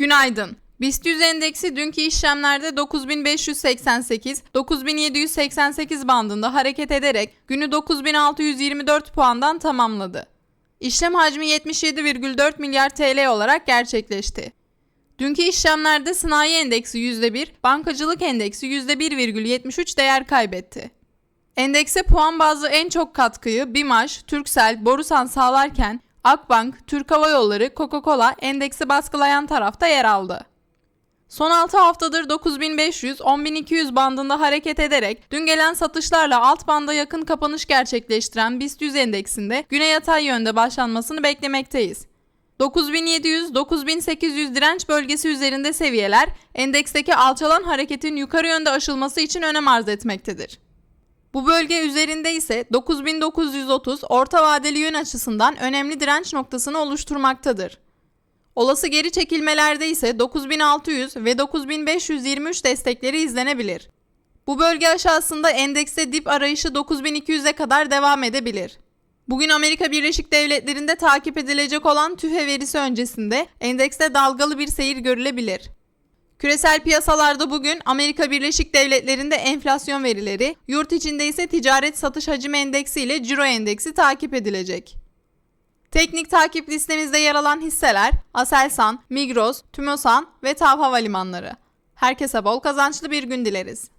Günaydın. BIST 100 endeksi dünkü işlemlerde 9588-9788 bandında hareket ederek günü 9624 puandan tamamladı. İşlem hacmi 77,4 milyar TL olarak gerçekleşti. Dünkü işlemlerde sanayi endeksi %1, bankacılık endeksi %1,73 değer kaybetti. Endekse puan bazlı en çok katkıyı BİMAŞ, Türksel, Borusan sağlarken Akbank, Türk Hava Yolları, Coca-Cola endeksi baskılayan tarafta yer aldı. Son 6 haftadır 9500-10200 bandında hareket ederek dün gelen satışlarla alt banda yakın kapanış gerçekleştiren BIST 100 endeksinde güne yatay yönde başlanmasını beklemekteyiz. 9700-9800 direnç bölgesi üzerinde seviyeler endeksteki alçalan hareketin yukarı yönde aşılması için önem arz etmektedir. Bu bölge üzerinde ise 9930 orta vadeli yön açısından önemli direnç noktasını oluşturmaktadır. Olası geri çekilmelerde ise 9600 ve 9523 destekleri izlenebilir. Bu bölge aşağısında endekste dip arayışı 9200'e kadar devam edebilir. Bugün Amerika Birleşik Devletleri'nde takip edilecek olan TÜFE verisi öncesinde endekste dalgalı bir seyir görülebilir. Küresel piyasalarda bugün Amerika Birleşik Devletleri'nde enflasyon verileri, yurt içinde ise ticaret satış hacim endeksi ile ciro endeksi takip edilecek. Teknik takip listemizde yer alan hisseler Aselsan, Migros, Tümosan ve TAV Havalimanları. Herkese bol kazançlı bir gün dileriz.